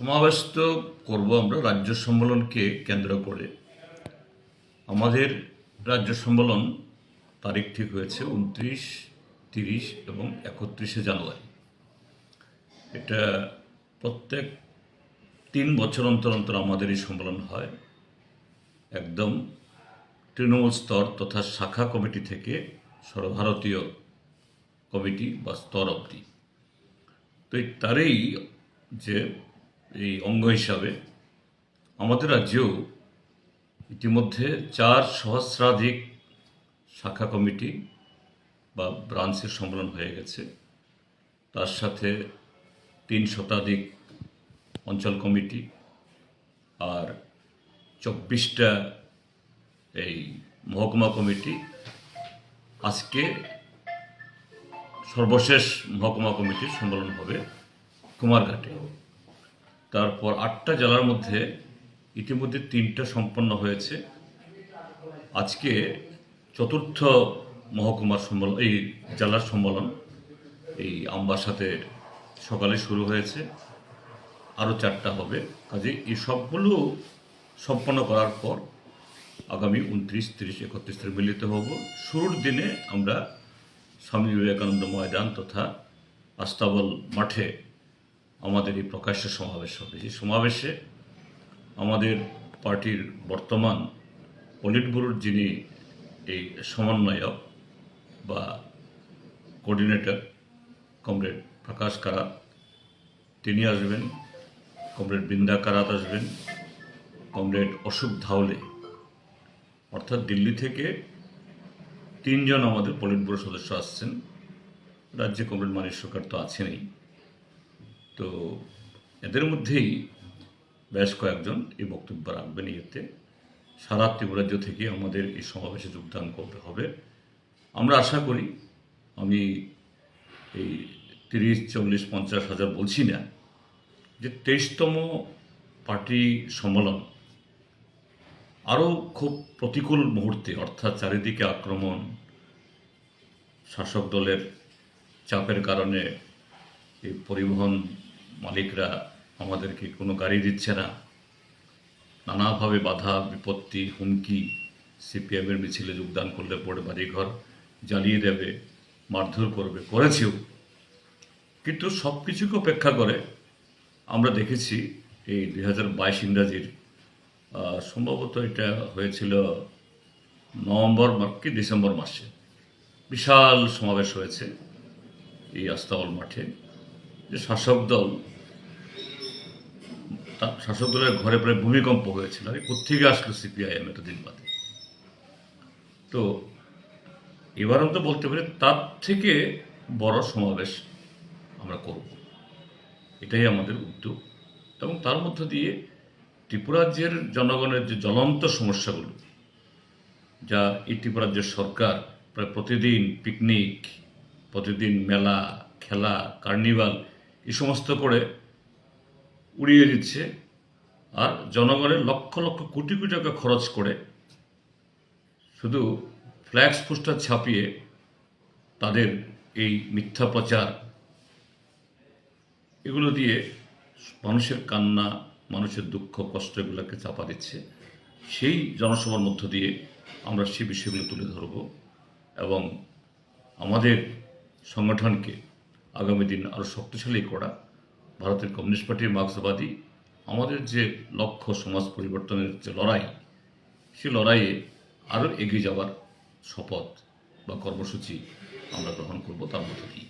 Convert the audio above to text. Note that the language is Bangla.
সমাবেশ তো করব আমরা রাজ্য সম্মেলনকে কেন্দ্র করে। আমাদের রাজ্য সম্মেলন তারিখ ঠিক হয়েছে উনত্রিশ, তিরিশ এবং একত্রিশে জানুয়ারি। এটা প্রত্যেক তিন বছর অন্তর অন্তর আমাদের এই সম্মেলন হয়। একদম তৃণমূল স্তর তথা শাখা কমিটি থেকে সর্বভারতীয় কমিটি বা স্তর অবধি। তো এই তারই যে এই অঙ্গ হিসাবে আমাদের রাজ্যেও ইতিমধ্যে চার সহস্রাধিক শাখা কমিটি বা ব্রাঞ্চের সম্মেলন হয়ে গেছে। তার সাথে তিন শতাধিক অঞ্চল কমিটি আর চব্বিশটা এই মহকুমা কমিটি। আজকে সর্বশেষ মহকুমা কমিটির সম্মেলন হবে কুমারঘাটে। তারপর আটটা জেলার মধ্যে ইতিমধ্যে তিনটা সম্পন্ন হয়েছে। আজকে চতুর্থ মহকুমার সম্মেলন, এই জেলার সম্মেলন, এই আম্বার সাথে সকালে শুরু হয়েছে। আরও চারটা হবে। কাজে এই সবগুলো সম্পন্ন করার পর আগামী উনত্রিশ, তিরিশ, একত্রিশ তারিখ মিলিত হব। শুরুর দিনে আমরা স্বামী বিবেকানন্দ ময়দান তথা আস্তাবল মাঠে আমাদের এই প্রকাশ্য সমাবেশ হবে এই সমাবেশে আমাদের পার্টির বর্তমান পলিট ব্যুরোর যিনি এই সমন্বয়ক বা কোঅর্ডিনেটর, কমরেড প্রকাশ কারাত, তিনি আসবেন, কমরেড বৃন্দা কারাত আসবেন, কমরেড অশোক ধাওলে। অর্থাৎ দিল্লি থেকে তিনজন আমাদের পলিট সদস্য আসছেন। রাজ্যে কমরেড মানিক সরকার তো আছেনই। তো এদের মধ্যেই বেশ কয়েকজন এই বক্তব্য রাখবেন ইয়েতে সারা ত্রিপুরাজ্য থেকে আমাদের এই সমাবেশে যোগদান করতে হবে। আমরা আশা করি, আমি এই তিরিশ, চল্লিশ, পঞ্চাশ হাজার বলছি না যে তেইশতম পার্টি সম্মেলন আরও খুব প্রতিকূল মুহূর্তে, অর্থাৎ চারিদিকে আক্রমণ, শাসক দলের চাপের কারণে এই পরিবহন মালিকরা আমাদেরকে কোনো গাড়ি দিচ্ছে না। নানাভাবে বাধা, বিপত্তি, হুমকি সিপিএমের মিছিলে যোগদান করলে পরে বাড়িঘর জ্বালিয়ে দেবে, মারধর করবে, করেছেও। কিন্তু সব কিছুকে উপেক্ষা করে আমরা দেখেছি এই দুই হাজার বাইশ ইংরাজির সম্ভবত এটা হয়েছিল নভেম্বর কি ডিসেম্বর মাসে। বিশাল সমাবেশ হয়েছে এই আস্তাবল মাঠে। যে শাসক দল শাসক দলের ঘরে প্রায় ভূমিকম্প হয়েছিল। আরে কোথেকে আসলো সিপিআইএম এতদিন বাদে। তো এবারও তো বলতে পারি তার থেকে বড় সমাবেশ আমরা করব। এটাই আমাদের উদ্যোগ। এবং তার মধ্য দিয়ে ত্রিপুরাজ্যের জনগণের যে জ্বলন্ত সমস্যাগুলো, যা এই ত্রিপুরাজ্যের সরকার প্রায় প্রতিদিন পিকনিক প্রতিদিন মেলা, খেলা কার্নিভাল এই সমস্ত করে উড়িয়ে দিচ্ছে আর জনগণের লক্ষ লক্ষ কোটি কোটি টাকা খরচ করে শুধু ফ্ল্যাক্স পোস্টার ছাপিয়ে তাদের এই মিথ্যা প্রচার, এগুলো দিয়ে মানুষের কান্না, মানুষের দুঃখ, কষ্ট এগুলোকে চাপা দিচ্ছে। সেই জনসভার মধ্য দিয়ে আমরা সেই বিষয়গুলো তুলে ধরব এবং আমাদের সংগঠনকে আগামী দিন আরও শক্তিশালী করা। ভারতের কমিউনিস্ট পার্টির মার্ক্সবাদী, আমাদের যে লক্ষ্য সমাজ পরিবর্তনের যে লড়াই, সে লড়াইয়ে আরও এগিয়ে যাওয়ার শপথ বা কর্মসূচি আমরা গ্রহণ করব তার মধ্য দিয়ে।